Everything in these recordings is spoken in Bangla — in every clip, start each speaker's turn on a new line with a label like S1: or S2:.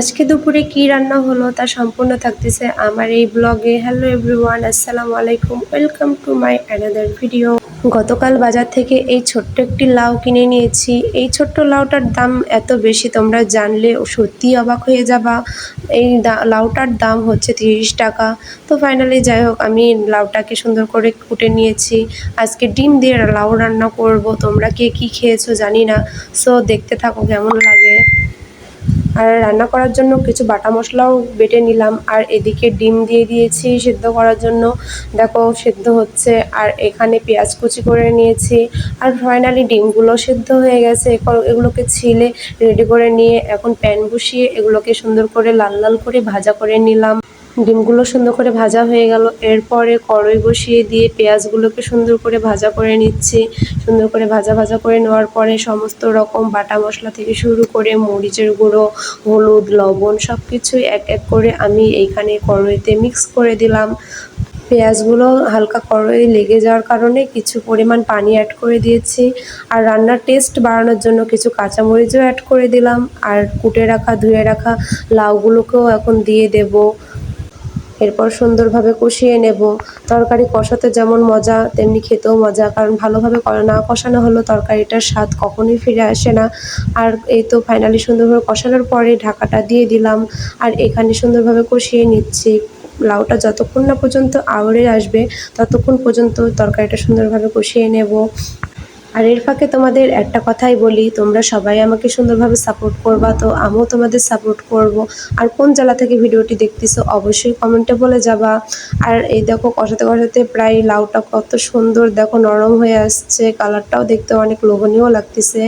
S1: আজকে দুপুরে কি রান্না হলো তা সম্পূর্ণ থাকতেছে আমার এই ব্লগে। হ্যালো এভরিওয়ান আসসালামু আলাইকুম। Welcome to my another video গতকাল বাজার থেকে এই ছোট্ট একটি লাউ কিনে নিয়েছি। এই ছোট্ট লাউটার দাম এত বেশি, তোমরা জানলে সত্যি অবাক হয়ে যাবা। এই লাউটার দাম হচ্ছে তিরিশ টাকা। তো ফাইনালি যাই হোক, আমি লাউটাকে সুন্দর করে কুটে নিয়েছি। আজকে ডিম দিয়ে লাউ রান্না করব, তোমরা কে কী খেয়েছো জানি না। সো দেখতে থাকো কেমন লাগে। আর রান্না করার জন্য কিছু বাটা মশলাও বেটে নিলাম। আর এদিকে ডিম দিয়ে দিয়েছি সেদ্ধ করার জন্য। দেখো, সেদ্ধ হচ্ছে। আর এখানে পেঁয়াজ কুচি করে নিয়েছি। আর ফাইনালি ডিমগুলো সেদ্ধ হয়ে গেছে। এগুলোকে ছিলে রেডি করে নিয়ে এখন প্যান বসিয়ে এগুলোকে সুন্দর করে লাল লাল করে ভাজা করে নিলাম। ডিমগুলো সুন্দর করে ভাজা হয়ে গেল। এরপরে কড়াই বসিয়ে দিয়ে পেঁয়াজগুলোকে সুন্দর করে ভাজা করে নিচ্ছি। সুন্দর করে ভাজা ভাজা করে নেওয়ার পরে সমস্ত রকম বাটা মশলা থেকে শুরু করে মরিচের গুঁড়ো, হলুদ, লবণ সব কিছুই এক এক করে আমি এইখানে কড়াইতে মিক্স করে দিলাম। পেঁয়াজগুলো হালকা কড়াই লেগে যাওয়ার কারণে কিছু পরিমাণ পানি অ্যাড করে দিয়েছি। আর রান্নার টেস্ট বাড়ানোর জন্য কিছু কাঁচামরিচও অ্যাড করে দিলাম। আর কুটে রাখা, ধুয়ে রাখা লাউগুলোকেও এখন দিয়ে দেবো। এরপর সুন্দরভাবে কষিয়ে নেব। তরকারি কষাতে যেমন মজা, তেমনি খেতেও মজা। কারণ ভালোভাবে না কষানো হলেও তরকারিটার স্বাদ কখনোই ফিরে আসে না। আর এই তো ফাইনালি সুন্দরভাবে কষানোর পরে ঢাকাটা দিয়ে দিলাম। আর এখানে সুন্দরভাবে কষিয়ে নিচ্ছি। লাউটা যতক্ষণ না পর্যন্ত আউড়ে আসবে, ততক্ষণ পর্যন্ত তরকারিটা সুন্দরভাবে কষিয়ে নেব। আর এর ফাঁকে তোমাদের একটা কথাই বলি, তোমরা সবাই আমাকে সুন্দরভাবে সাপোর্ট করবা, তো আমিও তোমাদের সাপোর্ট করব। আর কোন জেলা থেকে ভিডিওটি দেখতেছো অবশ্যই কমেন্টে বলে যাবা। আর এই দেখো কষাতে কষাতে প্রায় লাউটা কত সুন্দর, দেখো নরম হয়ে আসছে কালারটাও দেখতে অনেক লোভনীয় লাগতেছে।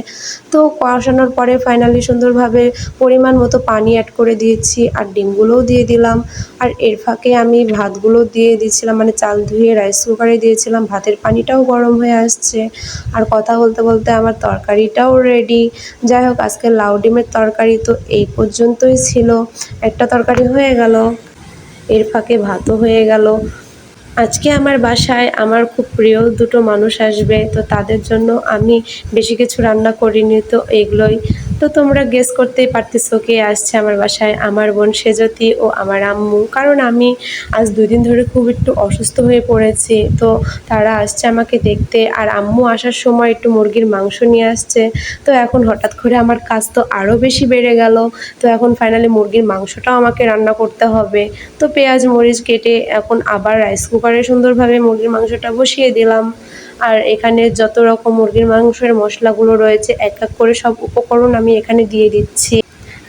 S1: তো কষানোর পরে ফাইনালি সুন্দরভাবে পরিমাণ মতো পানি অ্যাড করে দিয়েছি আর ডিমগুলোও দিয়ে দিলাম। আর এর ফাঁকে আমি ভাতগুলো দিয়ে দিয়েছিলাম মানে চাল ধুয়ে রাইস কুকারে দিয়েছিলাম, ভাতের পানিটাও গরম হয়ে আসছে। আর কথা বলতে বলতে আমার তরকারিটাও রেডি যাই হোক, আজকে লাউ ডিমের তরকারি তো এই পর্যন্তই ছিল। একটা তরকারি হয়ে গেল। এর ফাঁকে ভাতও হয়ে গেল। আজকে আমার বাসায় আমার খুব প্রিয় দুটো মানুষ আসবে, তো তাদের জন্য আমি বেশি কিছু রান্না করিনি, তো এগুলোই তো তোমরা গেস করতেই পারতেছো কে আসছে আমার বাসায়, আমার বোন সেজতি ও আমার আম্মু। কারণ আমি আজ দুই দিন ধরে খুব একটু অসুস্থ হয়ে পড়েছি, তো তারা আসছে আমাকে দেখতে। আর আম্মু আসার সময় একটু মুরগির মাংস নিয়ে আসছে। তো এখন হঠাৎ করে আমার কাজ তো আরও বেশি বেড়ে গেল। তো এখন ফাইনালি মুরগির মাংসটাও আমাকে রান্না করতে হবে। তো পেঁয়াজ মরিচ কেটে এখন আবার রাইস কুকারে সুন্দরভাবে মুরগির মাংসটা বসিয়ে দিলাম। আর এখানে যত রকম মুরগির মাংসের মশলাগুলো রয়েছে, এক এক করে সব উপকরণ আমি এখানে দিয়ে দিচ্ছি।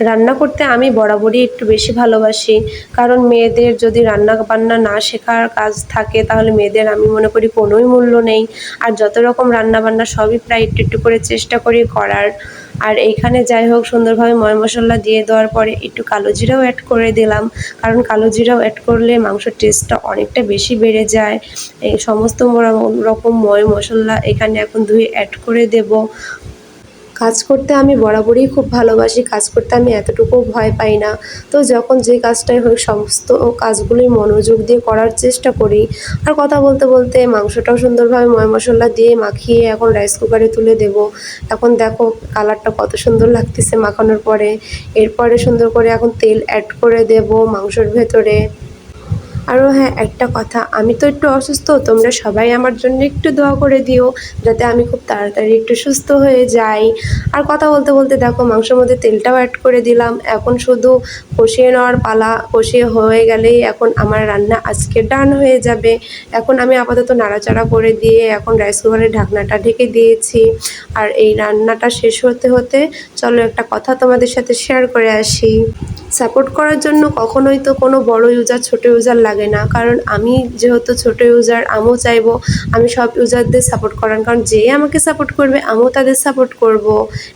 S1: রান্না করতে আমি বরাবরই একটু বেশি ভালোবাসি, কারণ মেয়েদের যদি রান্না বান্না না শেখার কাজ থাকে, তাহলে মেয়েদের আমি মনে করি কোনোই মূল্য নেই। আর যত রকম রান্না বান্না সবই প্রায় একটু একটু করে চেষ্টা করি করার। আর এইখানে যাই হোক, সুন্দরভাবে ময় মশলা দিয়ে দেওয়ার পরে একটু কালো জিরাও অ্যাড করে দিলাম। কারণ কালো জিরাও অ্যাড করলে মাংসের টেস্টটা অনেকটা বেশি বেড়ে যায়। এই সমস্ত রকম ময় মশলা এখানে এখন ধুয়ে অ্যাড করে দেব। কাজ করতে আমি বরাবরই খুব ভালোবাসি, কাজ করতে আমি এতটুকু ভয় পাই না। তো যখন যে কাজটাই হোক, সমস্ত কাজগুলোই মনোযোগ দিয়ে করার চেষ্টা করি। আর কথা বলতে বলতে মাংসটাও সুন্দরভাবে ময় মশলা দিয়ে মাখিয়ে এখন রাইস কুকারে তুলে দেব। এখন দেখো কালারটা কত সুন্দর লাগতেছে মাখানোর পরে। এরপরে সুন্দর করে এখন তেল অ্যাড করে দেব মাংসর ভেতরে। আরও হ্যাঁ একটা কথা, আমি তো একটু অসুস্থ, তোমরা সবাই আমার জন্য একটু দোয়া করে দিও, যাতে আমি খুব তাড়াতাড়ি একটু সুস্থ হয়ে যাই। আর কথা বলতে বলতে দেখো, মাংসের মধ্যে তেলটাও অ্যাড করে দিলাম, এখন শুধু কষিয়ে নেওয়ার পালা, কষিয়ে হয়ে গেলেই এখন আমার রান্না আজকে ডান হয়ে যাবে। এখন আমি আপাতত নাড়াচাড়া করে দিয়ে, এখন রাইস কুকারের ঢাকনাটা ঢেকে দিয়েছি। আর এই রান্নাটা শেষ হতে হতে চলো একটা কথা তোমাদের সাথে শেয়ার করে আসি। সাপোর্ট করার জন্য কখনোই তো কোনো বড় ইউজার ছোট ইউজার লাগে না। কারণ আমি যেহেতু ছোট ইউজার আমিও চাইব আমি সব ইউজারদের সাপোর্ট করার। কারণ যে আমাকে সাপোর্ট করবে, আমিও তাদের সাপোর্ট করব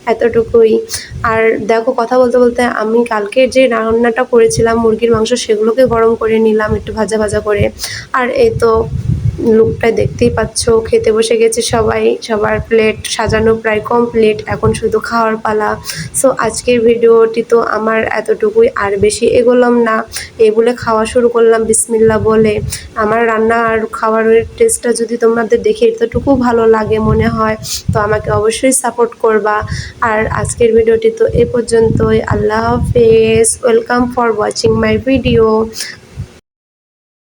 S1: এতটুকুই। আর দেখো, কথা বলতে বলতে আমি কালকে যে রান্নাটা করেছিলাম, মুরগির মাংস, সেগুলোকে গরম করে নিলাম একটু ভাজা ভাজা করে। আর এই তো লুকটা দেখতেই পাচ্ছ। খেতে বসে গেছে সবাই। সবার প্লেট সাজানো প্রায় কমপ্লিট এখন শুধু খাওয়ার পালা। সো আজকের ভিডিওটি তো আমার এতটুকুই। আর বেশি এগোলাম না। এই বলে খাওয়া শুরু করলাম বিসমিল্লা বলে। আমার রান্না আর খাবারের টেস্টটা যদি তোমাদের দেখে এতটুকু ভালো লাগে মনে হয়, তো আমাকে অবশ্যই সাপোর্ট করবা। আর আজকের ভিডিওটি তো এ পর্যন্তই। আল্লাহ হাফেজ। Welcome for watching my video